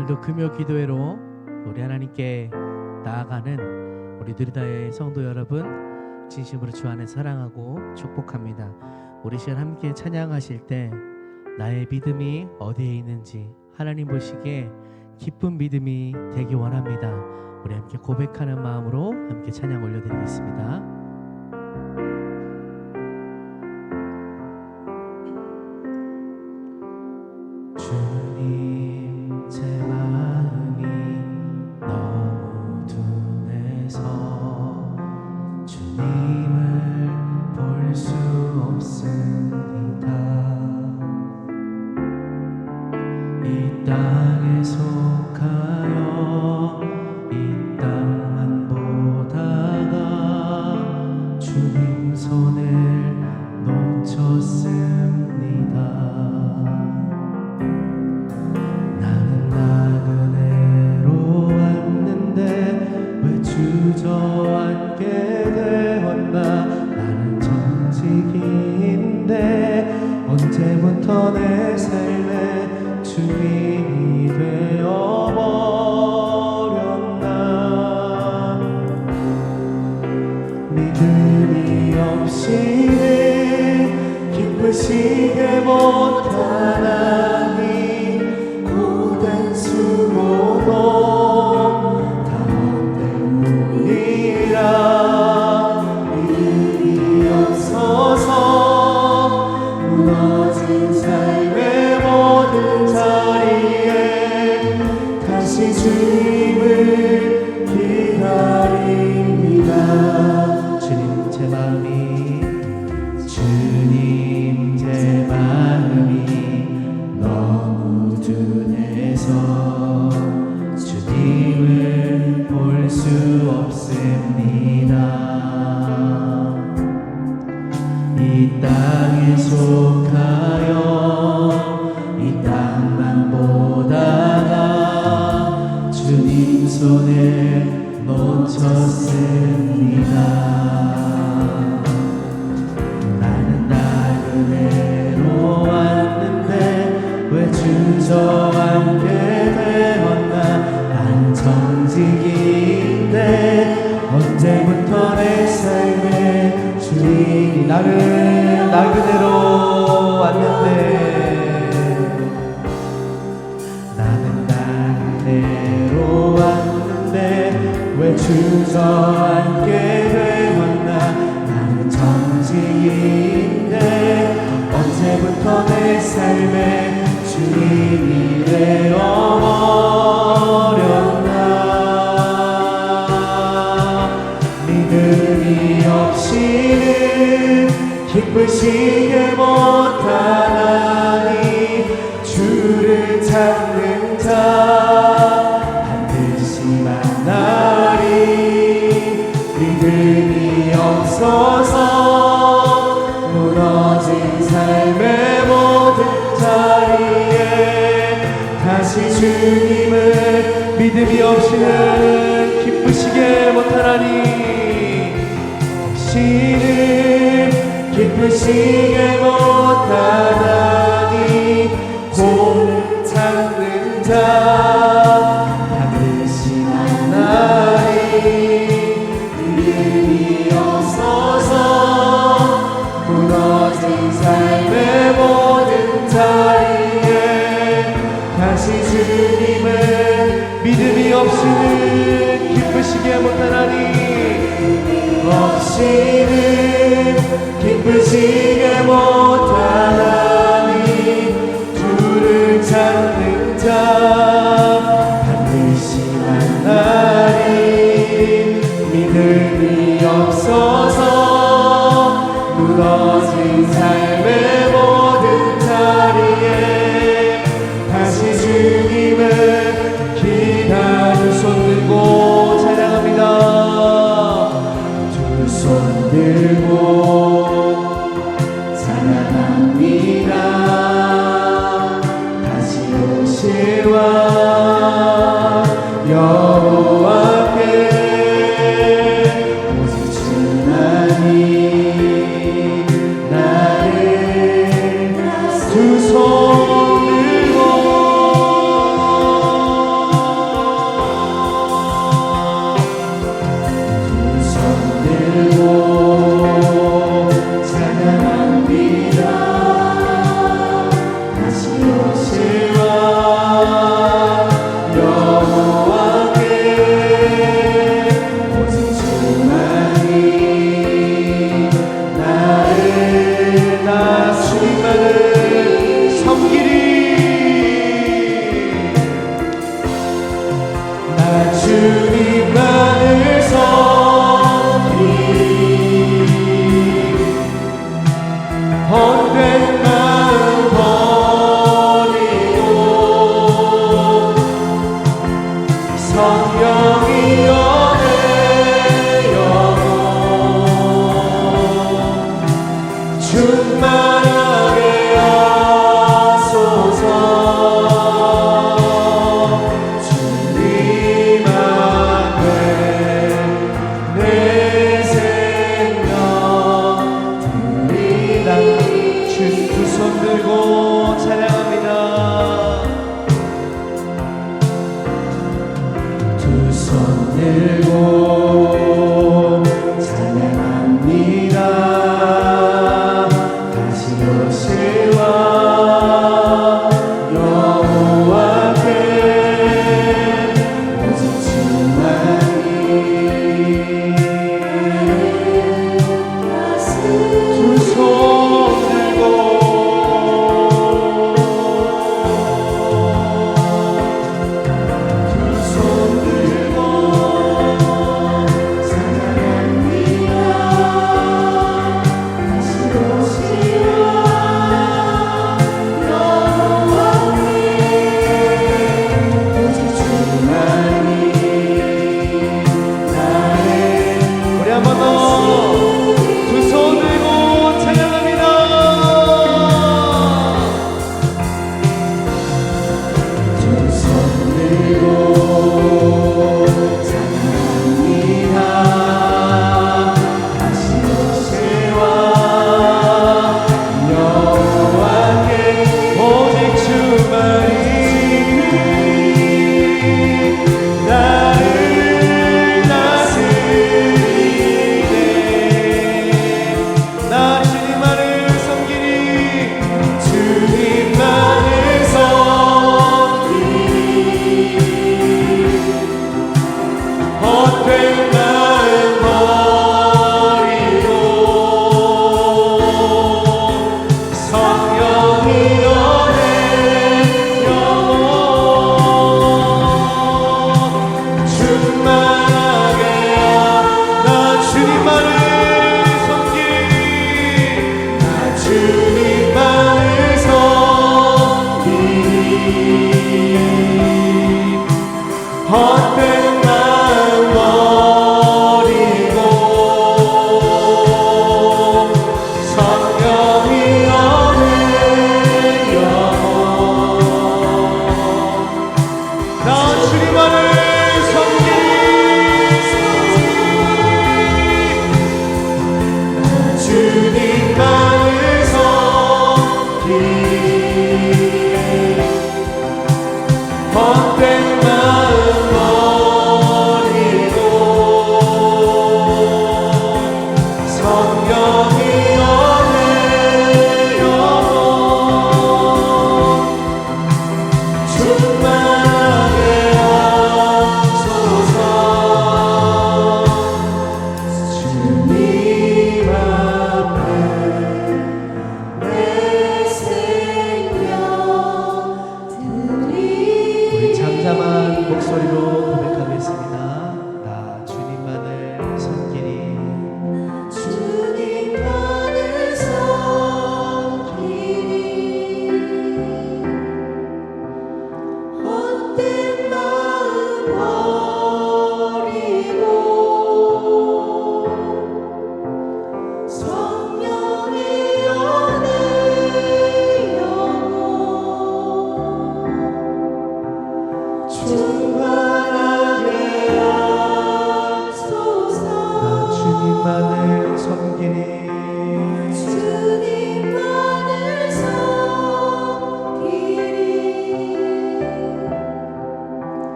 오늘도 금요 기도회로 우리 하나님께 나아가는 우리 누리다의 성도 여러분 진심으로 주 안에 사랑하고 축복합니다. 우리 시간 함께 찬양하실 때 나의 믿음이 어디에 있는지 하나님 보시기에 기쁜 믿음이 되기 원합니다. 우리 함께 고백하는 마음으로 함께 찬양 올려드리겠습니다. 주님 손을 언제부터 내 삶에 주님이 나를 나그네로 왔는데 나는 나그네로 왔는데 왜 주저앉게 되었나? 나는 정직인데 언제부터 내 삶에 주님이 되어 기쁘시게 못하나니 주를 찾는 자 반드시 만나리 믿음이 없어서 무너진 삶의 모든 자리에 다시 주님 시게 기 you.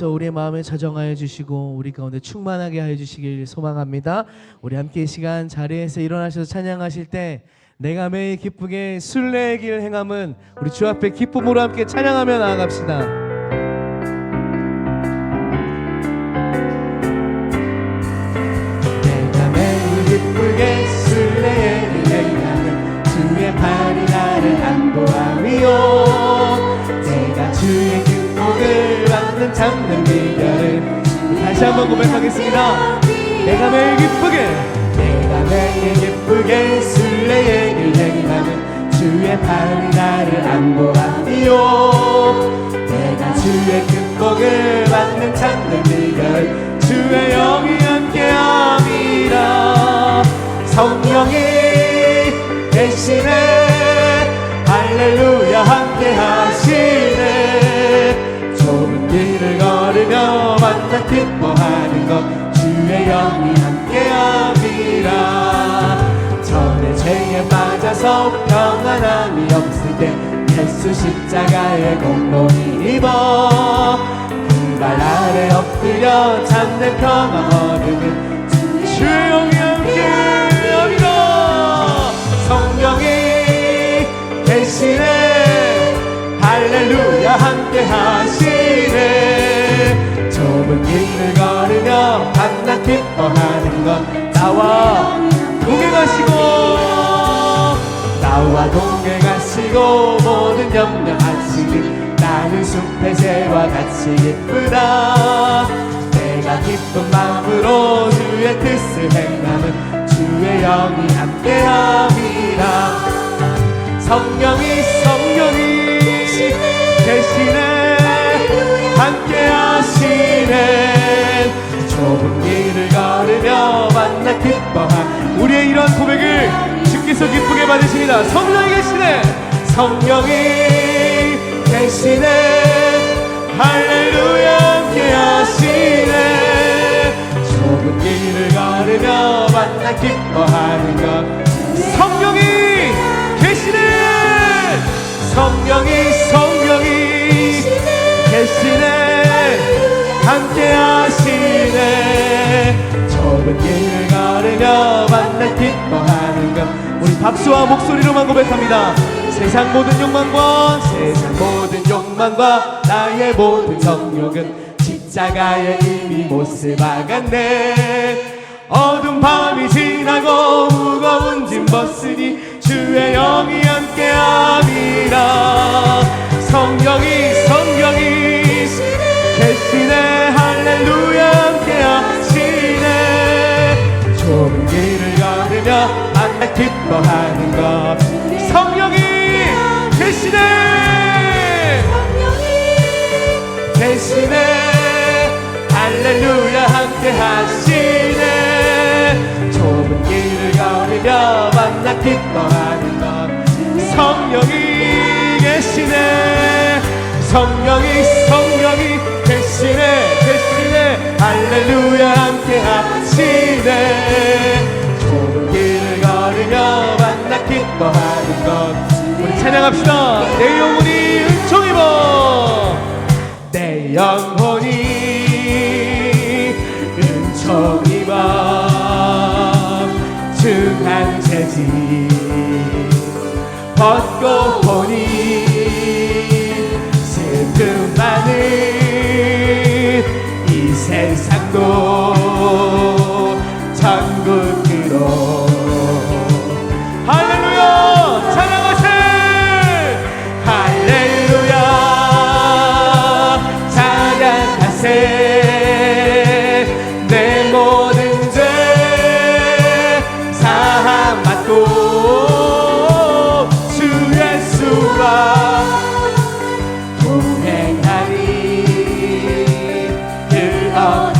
주께서 우리의 마음에 자정하여 주시고 우리 가운데 충만하게 하여 주시길 소망합니다. 우리 함께 이 시간 자리에서 일어나셔서 찬양하실 때 내가 매일 기쁘게 순례의 길 행함은 우리 주 앞에 기쁨으로 함께 찬양하며 나아갑시다. 참는 비결을 다시 한번 고백하겠습니다. 내가 매일 기쁘게 내가 매일 기쁘게 순례의 길 행함은 주의 팔이 나를 안보함이요. 내가 주의 극복을 받는 참된 비결 주의 영이 함께함이라. 성령이 계시네. 할렐루야 길을 걸으며 만나 기뻐하는 것? 주의 영이 함께함이라. 전에 죄에 빠져서 평안함이 없을 때 예수 십자가의 공로를 입어. 그 발 아래 엎드려 참된 평화 얻으면 주의 영이 함께합니다 성령이 계시네 할렐루야 함께 하시네. 좁은 길을 걸으며 밤낮 기뻐하는 것 나와 동행하시고 나와 동행하시고 모든 염려 하시니 나는 숲의 새와 같이 기쁘다. 내가 기쁜 마음으로 주의 뜻을 행함은 주의 영이 함께함이라. 성령이 성 받으십니다. 성령이 계시네. 성령이 계시네. 할렐루야 함께 하시네. 좁은 길을 걸으며 만나 기뻐하는 것. 성령이 계시네. 성령이 성령이 계시네. 함께 하시네. 좁은 길을 걸으며 만날 기뻐하는 것 박수와 목소리로만 고백합니다. 세상 모든 욕망과 세상 모든 욕망과 나의 모든 정욕은 십자가에 이미 못을 박았네. 어두운 밤이 지나고 무거운 짐 벗으니 주의 영이 함께함이라. 성령이 성령이 대신에 할렐루야 함께하시네 기뻐하는 것. 성령이 대신에 대신에 할렐루야 함께 하시네. 좁은 길을 걸으며 만나 기뻐하는 것. 성령이 계시네. 성령이 성령이 대신에 대신에 할렐루야 함께 하시네 걸으며 만나 기뻐하는 것. 우리 찬양합시다. 내 영혼이 은총 입어 내 영혼이 은총 입어 재질 벗 나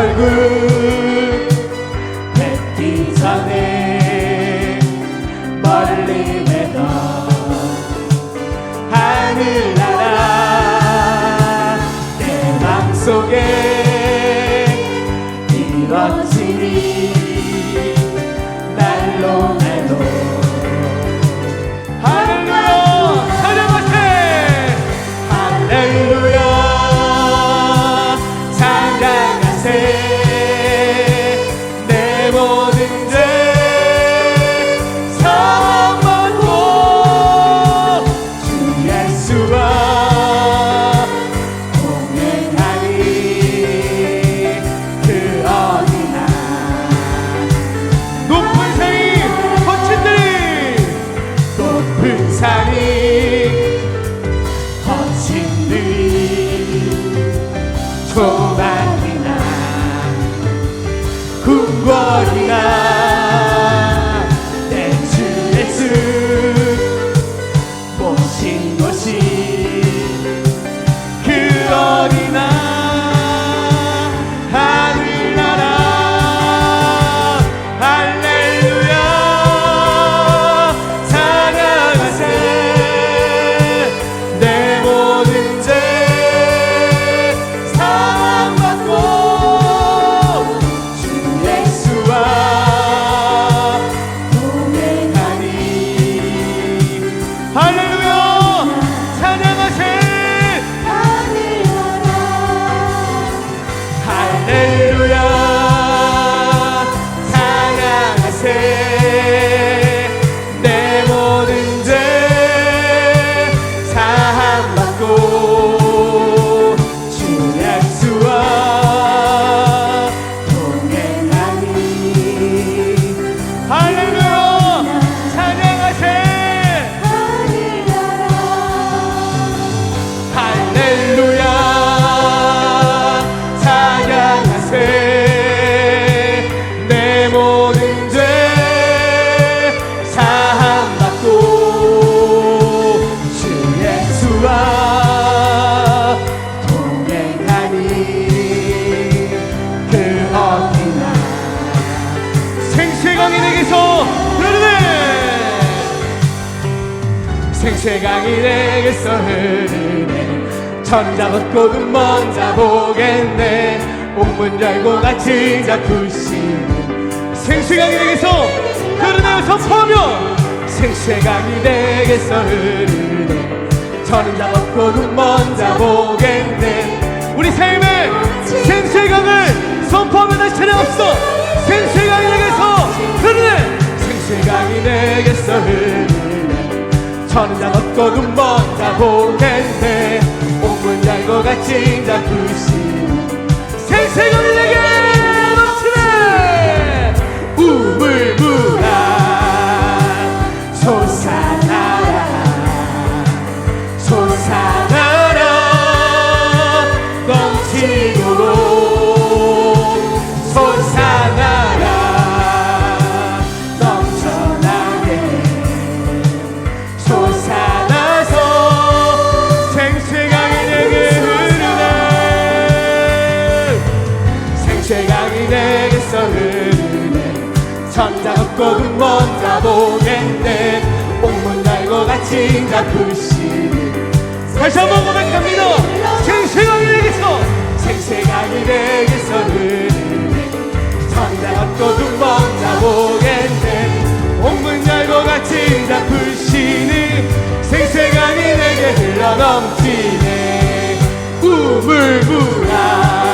주의 세강이 내게서 흐르네. 천자 걷고 금먼자 보겠네. 옥문 열고 같이 자꾸시는 생수강이 내게서 흐르네 선포하며 생수강이 내게서 흐르네. 천자 걷고 금먼자 보겠네. 우리 삶의 생수강을 선포하며 다시 찬양합시다. 생수강이 내게서 흐르네. 생수강이 내게서 흐르네. 천장 없고 금방 다 보겠네. 옥문 달고 가 찐다 부시 생생을 내게! 흘러 넘치네. 꿈을 꾸라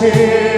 못